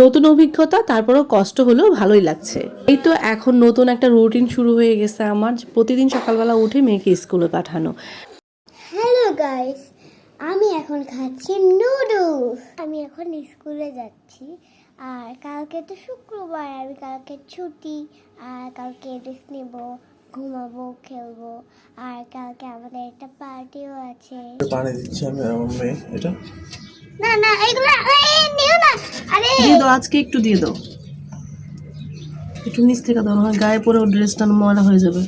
নতুন অভিজ্ঞতা তারপরও কষ্ট হলেও ভালোই লাগছে। এই তো এখন নতুন একটা রুটিন শুরু হয়ে গেছে আমার। প্রতিদিন সকালবেলা উঠে মেয়েকে স্কুলে পাঠানো। হ্যালো গাইস আমি এখন খাচ্ছি নুডলস আমি এখন স্কুলে যাচ্ছি আর কালকে তো শুক্রবার আমি কালকে ছুটি আর কালকে রেস্ট নেব ঘুমাবো খেলব আর কালকে আমাদের একটা পার্টিও আছে। পানি দিচ্ছি আমি আমার মেয়ে এটা? না না এগুলো এই, নিও না। দিয়ে দাও আজকে একটু দিয়ে দাও। একটু নিচ থেকে দাও না গায়ে পরে ড্রেসটা ময়লা হয়ে যাবে।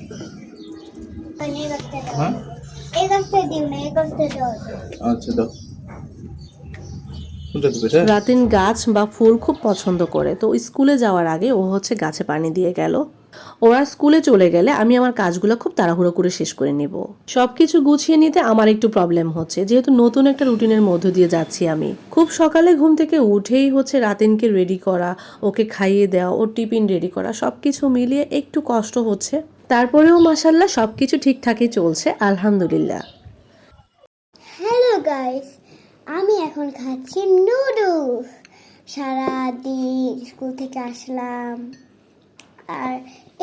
আচ্ছা গাছটা রাতিন গাছ বা ফুল খুব পছন্দ করে। তো স্কুলে যাওয়ার আগে ও হচ্ছে গাছে পানি দিয়ে গেল। ওরা স্কুলে চলে গেলে আমি আমার কাজগুলো খুব তাড়াহুড়ো করে শেষ করে নেব। সব কিছু গুছিয়ে নিতে আমার একটু প্রবলেম হচ্ছে। যেহেতু নতুন একটা রুটিনের মধ্য দিয়ে যাচ্ছি আমি। খুব সকালে ঘুম থেকে উঠেই হচ্ছে রাতিনকে রেডি করা ওকে খাইয়ে দেওয়া ওর টিফিন রেডি করা সব কিছু মিলিয়ে একটু কষ্ট হচ্ছে। তারপরেও মাসাল্লাহ সব কিছু ঠিকঠাকই চলছে আলহামদুলিল্লাহ। হ্যালো গাইস আমি এখন খাচ্ছি নুডলস। সারাদিন স্কুল থেকে আসলাম। আর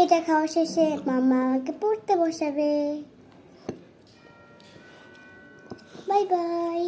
এটা খাওয়া শেষে মামা আমাকে পড়তে বসাবে। Bye bye.